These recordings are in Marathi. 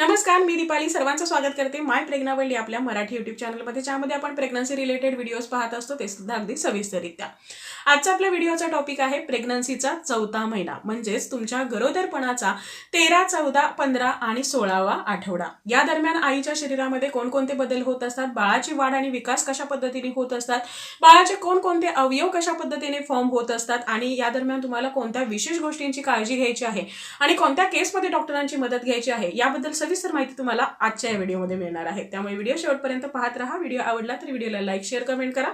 नमस्कार मी दीपाली. सर्वांचं स्वागत करते माय प्रेग्नावल्ली आपल्या मराठी युट्यूब चॅनलमध्ये ज्यामध्ये आपण प्रेग्नन्सी रिलेटेड व्हिडिओज पाहत असतो ते सुद्धा अगदी सविस्तरित्या आजचा आपल्या व्हिडिओचा टॉपिक आहे प्रेग्नन्सीचा चौथा महिना म्हणजेच तुमच्या गरोदरपणाचा तेरा चौदा पंधरा आणि सोळावा आठवडा. या दरम्यान आईच्या शरीरामध्ये कोणकोणते बदल होत असतात? बाळाची वाढ आणि विकास कशा पद्धतीने होत असतात? बाळाचे कोणकोणते अवयव कशा पद्धतीने फॉर्म होत असतात? आणि या दरम्यान तुम्हाला कोणत्या विशेष गोष्टींची काळजी घ्यायची आहे? आणि कोणत्या केसमध्ये डॉक्टरांची मदत घ्यायची आहे? याबद्दल सविस्तर माहिती तुम्हाला आजच्या या व्हिडिओमध्ये मिळणार आहे. त्यामुळे व्हिडिओ शेवटपर्यंत पाहत राहा. व्हिडिओ आवडला तर व्हिडिओला लाईक शेअर कमेंट करा.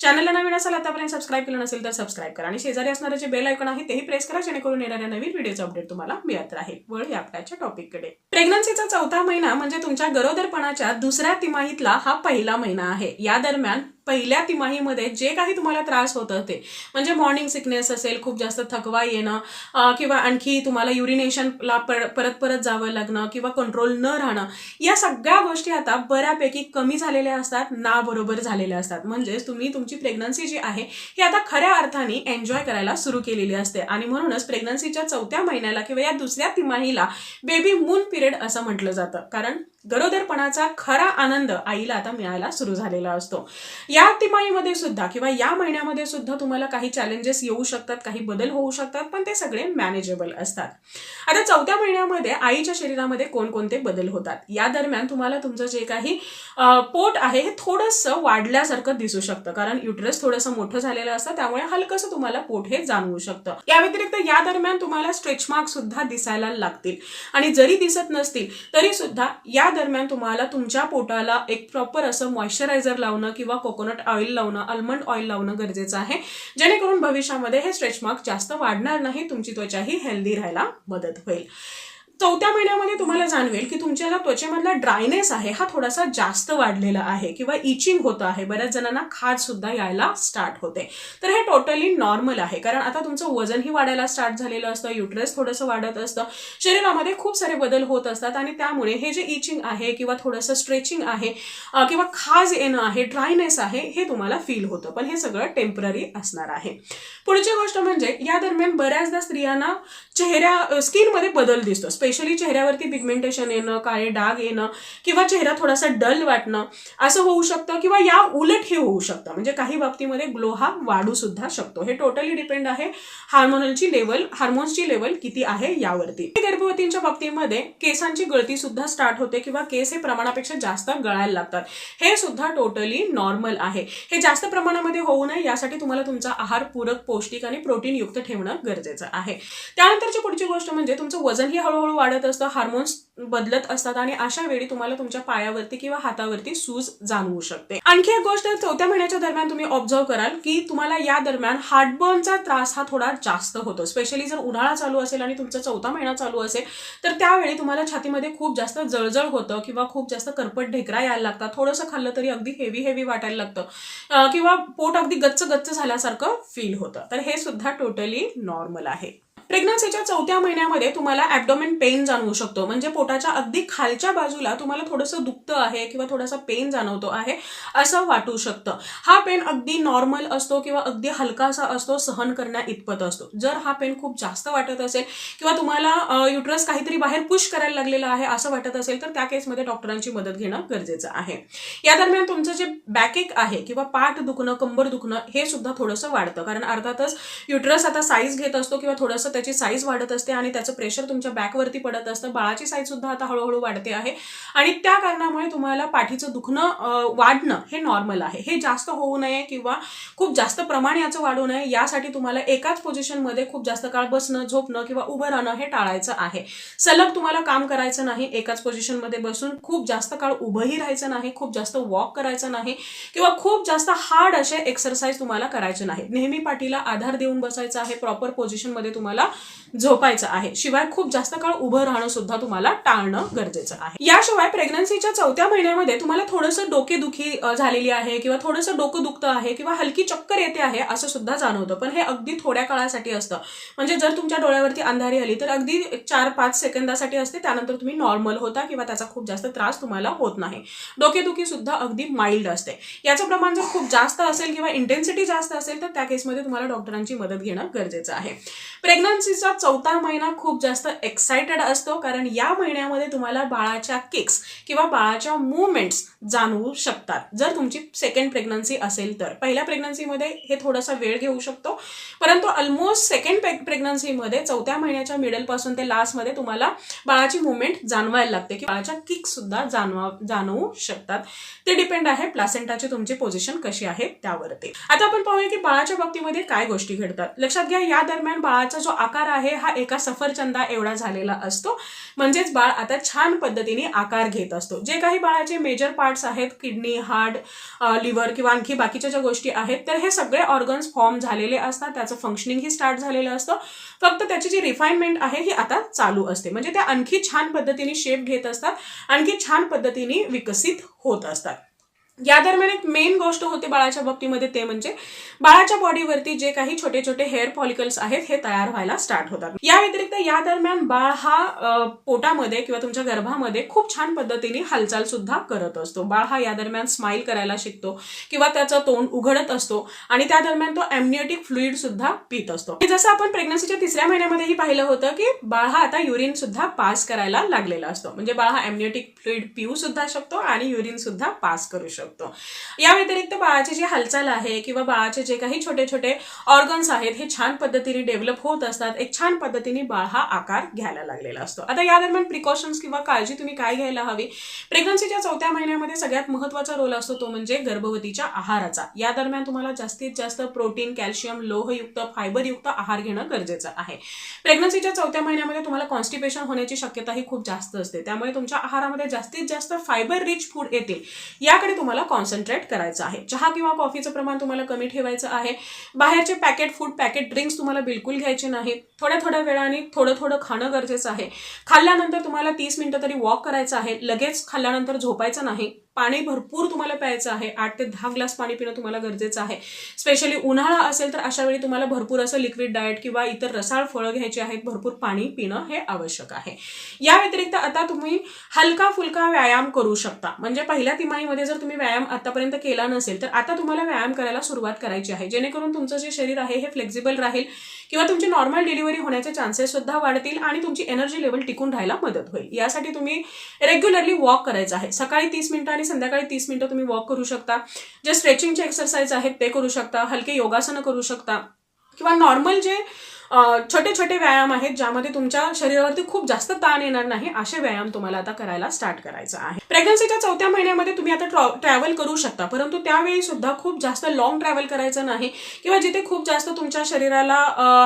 चॅनलला नवीन असाल आतापर्यंत सबस्क्राईब केलं नसेल तर सबस्क्राईब करा. आणि शेजारी असणारे जे बेल ऐकून आहे तेही प्रेस करा. जेणेकरून येणाऱ्या नवीन व्हिडिओचा अपडेट तुम्हाला मिळत राहील. वळ या आपल्याच्या टॉपिककडे प्रेग्नन्सीचा चौथा महिना म्हणजे तुमच्या गरोदरपणाच्या दुसऱ्या तिमाहीतला हा पहिला महिना आहे. या दरम्यान पहिल्या तिमाहीमध्ये जे काही तुम्हाला त्रास होत होते म्हणजे मॉर्निंग सिकनेस असेल खूप जास्त थकवा येणं किंवा आणखी तुम्हाला युरिनेशनला पर परत परत जावं लागणं किंवा कंट्रोल न राहणं या सगळ्या गोष्टी आता बऱ्यापैकी कमी झालेल्या असतात ना बरोबर झालेल्या असतात. म्हणजेच तुम्ही तुमची प्रेग्नन्सी जी आहे ही आता खऱ्या अर्थाने एन्जॉय करायला सुरू केलेली असते. आणि म्हणूनच प्रेग्नन्सीच्या चौथ्या महिन्याला किंवा या दुसऱ्या तिमाहीला बेबी मून पिरियड असं म्हटलं जातं. कारण गरोदरपणाचा खरा आनंद आईला आता मिळायला सुरू झालेला असतो. या तिमाहीमध्ये सुद्धा किंवा या महिन्यामध्ये सुद्धा तुम्हाला काही चॅलेंजेस येऊ शकतात काही बदल होऊ शकतात पण ते सगळे मॅनेजेबल असतात. आता चौथ्या महिन्यामध्ये आईच्या शरीरामध्ये कोणकोणते बदल होतात? या दरम्यान तुम्हाला तुमचं जे काही पोट आहे हे थोडंसं वाढल्यासारखं दिसू शकतं. कारण युटरस थोडंसं मोठं झालेलं असतं त्यामुळे हलकंसं तुम्हाला पोट हे जाणवू शकतं. या व्यतिरिक्त या दरम्यान तुम्हाला स्ट्रेच मार्क सुद्धा दिसायला लागतील. आणि जरी दिसत नसतील तरी सुद्धा या दरम्यान तुम्हाला तुमच्या पोटाला एक प्रॉपर असं मॉइश्चरायझर लावणं किंवा कोकोनट ऑइल लावणं अल्मंड ऑइल लावणं गरजेचं आहे. जेणेकरून भविष्यामध्ये हे स्ट्रेच मार्क जास्त वाढणार नाही तुमची त्वचाही हेल्दी राहायला मदत होईल. चौथ्या महिन्यामध्ये तुम्हाला जाणवेल की तुमच्या ज्या त्वचेमधला ड्रायनेस आहे हा थोडासा जास्त वाढलेला आहे किंवा इचिंग होतं आहे. बऱ्याच जणांना खाज सुद्धा यायला स्टार्ट होते. तर हे टोटली नॉर्मल आहे. कारण आता तुमचं वजनही वाढायला स्टार्ट झालेलं असतं युट्रेस थोडंसं वाढत असतं. शरीरामध्ये खूप सारे बदल होत असतात आणि त्यामुळे हे जे इचिंग आहे किंवा थोडंसं स्ट्रेचिंग आहे किंवा खाज येणं आहे ड्रायनेस आहे हे तुम्हाला फील होतं. पण हे सगळं टेंपररी असणार आहे. पुढची गोष्ट म्हणजे या दरम्यान बऱ्याचदा स्त्रियांना चेहऱ्या स्किनमध्ये बदल दिसतो. स्पेशली चेहऱ्यावरती पिगमेंटेशन येणं काळे डाग येणं किंवा चेहरा थोडासा डल वाटणं असं होऊ शकतं किंवा या उलट हे होऊ शकतं. म्हणजे काही बाबतीमध्ये ग्लो हा वाढू सुद्धा शकतो. हे टोटली डिपेंड आहे हार्मोनलची लेवल हार्मोन्सची लेवल किती आहे यावरती. गर्भवतींच्या बाबतीमध्ये केसांची गळती सुद्धा स्टार्ट होते किंवा केस हे प्रमाणापेक्षा जास्त गळायला लागतात. हे सुद्धा टोटली नॉर्मल आहे. हे जास्त प्रमाणामध्ये होऊ नये यासाठी तुम्हाला तुमचा आहार पूरक पौष्टिक आणि प्रोटीन युक्त ठेवणं गरजेचं आहे. त्यानंतरची पुढची गोष्ट म्हणजे तुमचं वजनही हळूहळू वाढत असतं हार्मोन्स बदलत असतात आणि अशा वेळी तुम्हाला तुमच्या पायावरती किंवा हातावरती सूज जाणवू शकते. आणखी एक गोष्ट चौथ्या महिन्याच्या दरम्यान तुम्ही ऑब्झर्व कराल की तुम्हाला या दरम्यान हार्टबर्नचा त्रास हा थोडा जास्त होतो. स्पेशली जर उन्हाळा चालू असेल आणि तुमचा चौथा महिना चालू असेल तर त्यावेळी तुम्हाला छातीमध्ये खूप जास्त जळजळ होतं किंवा खूप जास्त करपट ढेकरा यायला लागतात. थोडंसं खाल्लं तरी अगदी हेवी हेवी वाटायला लागतं. किंवा पोट अगदी गच्च गच्च झाल्यासारखं फील होतं. तर हे सुद्धा टोटली नॉर्मल आहे. प्रेग्नन्सीच्या चौथ्या महिन्यामध्ये तुम्हाला ॲबडोमेन पेन जाणवू शकतो. म्हणजे पोटाच्या अगदी खालच्या बाजूला तुम्हाला थोडंसं दुखतं आहे किंवा थोडासा पेन जाणवतो आहे असं वाटू शकतं. हा पेन अगदी नॉर्मल असतो किंवा अगदी हलकासा असतो सहन करण्या इतपत असतो. जर हा पेन खूप जास्त वाटत असेल किंवा तुम्हाला युट्रस काहीतरी बाहेर पुश करायला लागलेलं आहे असं वाटत असेल तर त्या केसमध्ये डॉक्टरांची मदत घेणं गरजेचं आहे. या दरम्यान तुमचं जे बॅकेक आहे किंवा पाठ दुखणं कंबर दुखणं हे सुद्धा थोडंसं वाढतं. कारण अर्थातच युट्रस आता साईज घेत असतो किंवा थोडंसं त्याची साईज वाढत असते आणि त्याचं प्रेशर तुमच्या बॅकवरती पडत असतं. बाळाची साईज सुद्धा आता हळूहळू वाढते आहे. आणि त्या कारणामुळे तुम्हाला पाठीचं दुखणं वाढणं हे नॉर्मल आहे. हे जास्त होऊ नये किंवा खूप जास्त प्रमाण याचं वाढू नये यासाठी तुम्हाला एकाच पोझिशनमध्ये खूप जास्त काळ बसणं झोपणं किंवा उभं राहणं हे टाळायचं आहे. सलग तुम्हाला काम करायचं नाही एकाच पोझिशनमध्ये बसून खूप जास्त काळ उभंही राहायचं नाही खूप जास्त वॉक करायचं नाही किंवा खूप जास्त हार्ड असे एक्सरसाइज तुम्हाला करायचे नाही नेहमी पाठीला आधार देऊन बसायचं आहे प्रॉपर पोझिशनमध्ये तुम्हाला झोपायचं आहे. शिवाय खूप जास्त काळ उभं राहणं सुद्धा तुम्हाला टाळणं गरजेचं आहे. याशिवाय प्रेग्नन्सीच्या चौथ्या महिन्यामध्ये तुम्हाला थोडंसं डोकेदुखी झालेली आहे किंवा थोडंसं डोकं दुखतं आहे किंवा हलकी चक्कर येते आहे असं सुद्धा जाणवतं. पण हे अगदी थोड्या काळासाठी असतं. म्हणजे जर तुमच्या डोळ्यावरती अंधारी आली तर अगदी चार पाच सेकंदासाठी असते. त्यानंतर तुम्ही नॉर्मल होता किंवा त्याचा खूप जास्त त्रास तुम्हाला होत नाही. डोकेदुखी सुद्धा अगदी माइल्ड असते. याचं प्रमाण जर खूप जास्त असेल किंवा इंटेन्सिटी जास्त असेल तर त्या केसमध्ये तुम्हाला डॉक्टरांची मदत घेणं गरजेचं आहे. प्रेग्नन्सी प्रेग्नन्सीचा चौथा महिना खूप जास्त एक्सायटेड असतो कारण या महिन्यामध्ये तुम्हाला बाळाच्या किक्स किंवा बाळाच्या मुवमेंट्स जाणवू शकतात. जर तुमची सेकंड प्रेग्नन्सी असेल तर. पहिल्या प्रेग्नन्सीमध्ये हे थोडासा वेळ घेऊ शकतो परंतु ऑलमोस्ट सेकंड प्रेग्नन्सीमध्ये चौथ्या महिन्याच्या मिडलपासून ते लास्टमध्ये तुम्हाला बाळाची मुवमेंट जाणवायला लागते की बाळाच्या किक सुद्धा जाणवा जाणवू शकतात. ते डिपेंड आहे प्लासेंटाची तुमची पोझिशन कशी आहे त्यावरती. आता आपण पाहूया की बाळाच्या बाबतीमध्ये काय गोष्टी घडतात. लक्षात घ्या या दरम्यान बाळाचा जो आकार आहे हा एका सफरचंदा एवढा झालेला असतो. म्हणजेच बाळ आता छान पद्धतीने आकार घेत असतो. जे काही बाळाचे मेजर पार्ट्स आहेत किडनी हार्ट लिव्हर किंवा आणखी बाकीच्या ज्या गोष्टी आहेत तर हे सगळे ऑर्गन्स फॉर्म झालेले असतात. त्याचं फंक्शनिंगही स्टार्ट झालेलं असतं. फक्त त्याची जी रिफाईनमेंट आहे ही आता चालू असते. म्हणजे त्या आणखी छान पद्धतीने शेप घेत असतात आणखी छान पद्धतीने विकसित होत असतात. या दरम्यान एक मेन गोष्ट होते बाळाच्या बाबतीमध्ये ते म्हणजे बाळाच्या बॉडीवरती जे काही छोटे छोटे हेअर पॉलिकल्स आहेत हे तयार व्हायला स्टार्ट होतात. या व्यतिरिक्त या दरम्यान बाळ हा पोटामध्ये किंवा तुमच्या गर्भामध्ये खूप छान पद्धतीने हालचाल सुद्धा करत असतो. बाळ हा या दरम्यान स्माईल करायला शिकतो किंवा त्याचं तोंड उघडत असतो आणि त्या दरम्यान तो एमनियोटिक फ्लुईड सुद्धा पित असतो. जसं आपण प्रेग्नन्सीच्या तिसऱ्या महिन्यामध्येही पाहिलं होतं की बाळ हा आता युरिन सुद्धा पास करायला लागलेला असतो. म्हणजे बाळ हा एमनियोटिक फ्लुइड पिऊ सुद्धा शकतो आणि युरिन सुद्धा पास करू शकतो. या व्यतिरिक्त बाळाची जी हालचाल आहे किंवा बाळाचे जे काही छोटे छोटे ऑर्गन्स आहेत हे छान पद्धतीने डेव्हलप होत असतात. एक छान पद्धतीने बाळ हा आकार घ्यायला लागलेला असतो. आता या दरम्यान प्रिकॉशन्स किंवा काळजी तुम्ही काय घ्यायला हवी? प्रेग्नन्सीच्या चौथ्या महिन्यामध्ये सगळ्यात महत्त्वाचा रोल असतो तो म्हणजे गर्भवतीच्या आहाराचा. या दरम्यान तुम्हाला जास्तीत जास्त प्रोटीन कॅल्शियम लोहयुक्त फायबरयुक्त आहार घेणं गरजेचं आहे. प्रेग्नन्सीच्या चौथ्या महिन्यामध्ये तुम्हाला कॉन्स्टिपेशन होण्याची शक्यता ही खूप जास्त असते. त्यामुळे तुमच्या आहारामध्ये जास्तीत जास्त फायबर रिच फूड येतील. याकडे तुम्हाला तुम्हाला कॉन्सन्ट्रेट करायचं आहे. चहा किंवा कॉफीचं प्रमाण तुम्हाला कमी ठेवायचं आहे. बाहेरचे पॅकेट फूड पॅकेट ड्रिंक्स तुम्हाला बिलकुल घ्यायचे नाही. थोड्या थोड्या वेळाने थोडं थोडं खाणं गरजेचं आहे. खाल्ल्यानंतर तुम्हाला तीस मिनिटं तरी वॉक करायचं आहे. लगेच खाल्ल्यानंतर झोपायचं नाही. पाणी भरपूर तुम्हाला प्यायचं आहे. आठ ते दहा ग्लास पाणी पिणं तुम्हाला गरजेचं आहे. स्पेशली उन्हाळा असेल तर अशा वेळी तुम्हाला भरपूर असं लिक्विड डाएट किंवा इतर रसाळ फळं घ्यायची आहेत. भरपूर पाणी पिणं हे आवश्यक आहे. या व्यतिरिक्त आता तुम्ही हलका फुलका व्यायाम करू शकता. म्हणजे पहिल्या तिमाहीमध्ये जर तुम्ही व्यायाम आतापर्यंत केला नसेल तर आता तुम्हाला व्यायाम करायला सुरुवात करायची आहे. जेणेकरून तुमचं जे शरीर आहे हे फ्लेक्झिबल राहील. किंवा तुमची नॉर्मल डिलिव्हरी होण्याचे चान्सेस सुद्धा वाढतील आणि तुमची एनर्जी लेवल टिकून राहायला मदत होईल. यासाठी तुम्ही रेग्युलरली वॉक करायचं आहे. सकाळी तीस मिनिटं आणि संध्याकाळी तीस मिनिटं तुम्ही वॉक करू शकता. जे स्ट्रेचिंगचे एक्सरसाइज आहेत ते करू शकता. हलके योगासनं करू शकता. किंवा नॉर्मल जे छोटे छोटे व्यायाम आहेत ज्यामध्ये तुमच्या शरीरावरती खूप जास्त ताण येणार नाही असे व्यायाम तुम्हाला आता करायला स्टार्ट करायचा आहे. प्रेग्नन्सीच्या चौथ्या महिन्यामध्ये तुम्ही आता ट्रॅव्हल करू शकता परंतु त्यावेळी सुद्धा खूप जास्त लॉंग ट्रॅव्हल करायचं नाही किंवा जिथे खूप जास्त तुमच्या शरीराला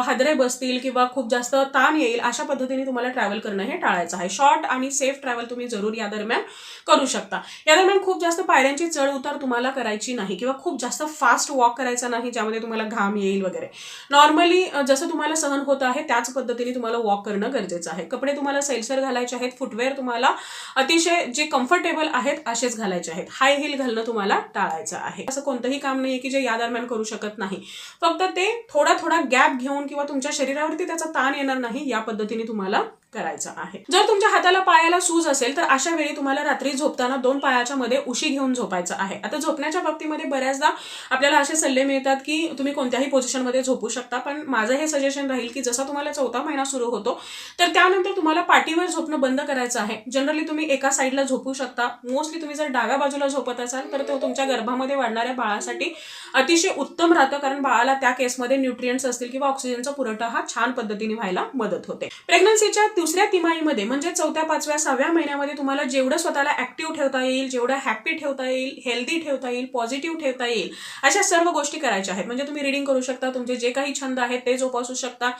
हादरे बसतील किंवा खूप जास्त ताण येईल अशा पद्धतीने तुम्हाला ट्रॅव्हल करणं हे टाळायचं आहे. शॉर्ट आणि सेफ ट्रॅव्हल तुम्ही जरूर या दरम्यान करू शकता. या दरम्यान खूप जास्त पायऱ्यांची चढ उतार तुम्हाला करायची नाही किंवा खूप जास्त फास्ट वॉक करायचा नाही ज्यामध्ये तुम्हाला घाम येईल वगैरे. नॉर्मली जसं तुम्हाला सहन होत आहे त्याच पद्धतीने तुम्हाला वॉक करणं गरजेचं आहे. कपडे तुम्हाला सैलसर घालायचे आहेत फुटवेअर तुम्हाला अतिशय जे कम्फर्टेबल आहेत असेच घालायचे आहेत. हाय हिल घालणं तुम्हाला टाळायचं आहे. असं कोणतंही काम नाही की जे या दरम्यान करू शकत नाही. फक्त ते थोडा थोडा गॅप घेऊन किंवा तुमच्या शरीरावरती त्याचा ताण येणार नाही या पद्धतीने तुम्हाला करायचं आहे. जर तुमच्या हाताला पायाला सूज असेल तर अशा वेळी तुम्हाला रात्री झोपताना दोन पायाच्या मध्ये उशी घेऊन झोपायचं आहे. आता झोपण्याच्या बाबतीमध्ये बऱ्याचदा आपल्याला असे सल्ले मिळतात की तुम्ही कोणत्याही पोझिशनमध्ये झोपू शकता पण माझं हे सजेशन राहील की जसा तुम्हाला चौथा महिना सुरू होतो तर त्यानंतर तुम्हाला पाठीवर झोपणं बंद करायचं आहे. जनरली तुम्ही एका साईडला झोपू शकता. मोस्टली तुम्ही जर डाव्या बाजूला झोपत असाल तर तो तुमच्या गर्भामध्ये वाढणाऱ्या बाळासाठी अतिशय उत्तम राहतं कारण बाळाला त्या केसमध्ये न्यूट्रियंट्स असतील किंवा ऑक्सिजनचा पुरवठा हा छान पद्धतीने व्हायला मदत होते. प्रेग्नन्सीच्या दुसऱ्या तिमाहीमध्ये म्हणजे चौथ्या पाचव्या सहाव्या महिन्यामध्ये तुम्हाला जेवढं स्वतःला ऍक्टिव्ह ठेवता येईल जेवढं हॅपी ठेवता येईल हेल्दी ठेवता येईल पॉझिटिव्ह ठेवता येईल अशा सर्व गोष्टी करायच्या आहेत. म्हणजे तुम्ही रिडिंग करू शकता तुमचे जे काही छंद आहेत ते जोपासू शकता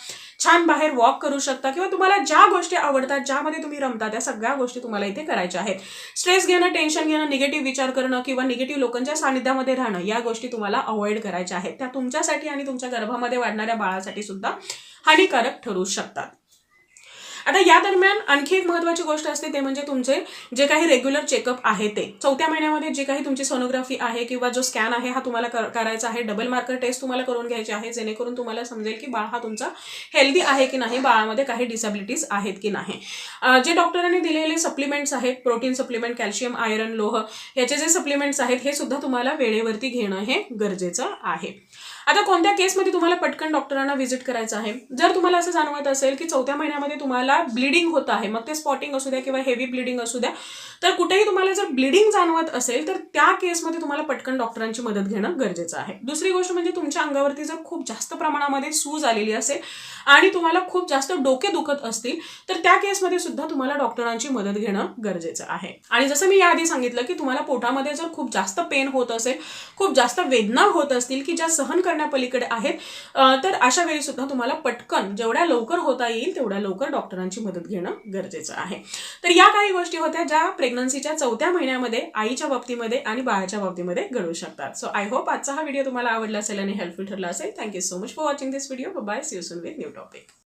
छान बाहेर वॉक करू शकता किंवा तुम्हाला ज्या गोष्टी आवडतात ज्यामध्ये तुम्ही रमता त्या सगळ्या गोष्टी तुम्हाला इथे करायच्या आहेत. स्ट्रेस घेणं टेन्शन घेणं निगेटिव्ह विचार करणं किंवा निगेटिव्ह लोकांच्या सानिध्यामध्ये राहणं या गोष्टी तुम्हाला अवॉइड करायच्या आहेत. त्या तुमच्यासाठी आणि तुमच्या गर्भामध्ये वाढणाऱ्या बाळासाठी सुद्धा हानिकारक ठरू शकतात. आता या दरम्यान आणखी एक महत्वाची गोष्ट असते ते म्हणजे तुमचे जे काही रेग्युलर चेकअप आहे ते. चौथ्या महिन्यामध्ये जी काही तुमची सोनोग्राफी आहे किंवा जो स्कॅन आहे हा तुम्हाला करायचा आहे. डबल मार्कर टेस्ट तुम्हाला करून घ्यायचे आहे जेणेकरून तुम्हाला समजेल की बाळ हा तुमचा हेल्दी आहे की नाही बाळामध्ये काही डिसॅबिलिटीज आहेत की नाही. जे डॉक्टरांनी दिलेले सप्लिमेंट्स आहेत प्रोटीन सप्लिमेंट कॅल्शियम आयरन लोह याचे जे सप्लिमेंट्स आहेत हे सुद्धा तुम्हाला वेळेवरती घेणं हे गरजेचं आहे. आता कोणत्या केसमध्ये तुम्हाला पटकन डॉक्टरांना व्हिजिट करायचं आहे? जर तुम्हाला असं जाणवत असेल की चौथ्या महिन्यामध्ये तुम्हाला ब्लिडिंग होत आहे मग ते स्पॉटिंग असू द्या किंवा हेवी ब्लिडिंग असू द्या तर कुठेही तुम्हाला जर ब्लिडिंग जाणवत असेल तर त्या केसमध्ये तुम्हाला पटकन डॉक्टरांची मदत घेणं गरजेचं आहे. दुसरी गोष्ट म्हणजे तुमच्या अंगावरती जर खूप जास्त प्रमाणामध्ये सूज आलेली असेल आणि तुम्हाला खूप जास्त डोके दुखत असतील तर त्या केसमध्ये सुद्धा तुम्हाला डॉक्टरांची मदत घेणं गरजेचं आहे. आणि जसं मी याआधी सांगितलं की तुम्हाला पोटामध्ये जर खूप जास्त पेन होत असेल खूप जास्त वेदना होत असतील की ज्या सहन करण्यापलीकडे आहेत. तर अशा वेळी सुद्धा तुम्हाला पटकन जेवढ्या लवकर होता येईल तेवढ्या लवकर डॉक्टरांची मदत घेणं गरजेचं आहे. तर या काही गोष्टी होत्या ज्या प्रेग्नन्सीच्या चौथ्या महिन्यामध्ये आईच्या बाबतीमध्ये आणि बाळाच्या बाबतीमध्ये घडू शकतात. सो आय होप आजचा हा व्हिडिओ तुम्हाला आवडला असेल आणि हेल्पफुल ठरला असेल. Thank you so much for watching this video bye see you soon with new topic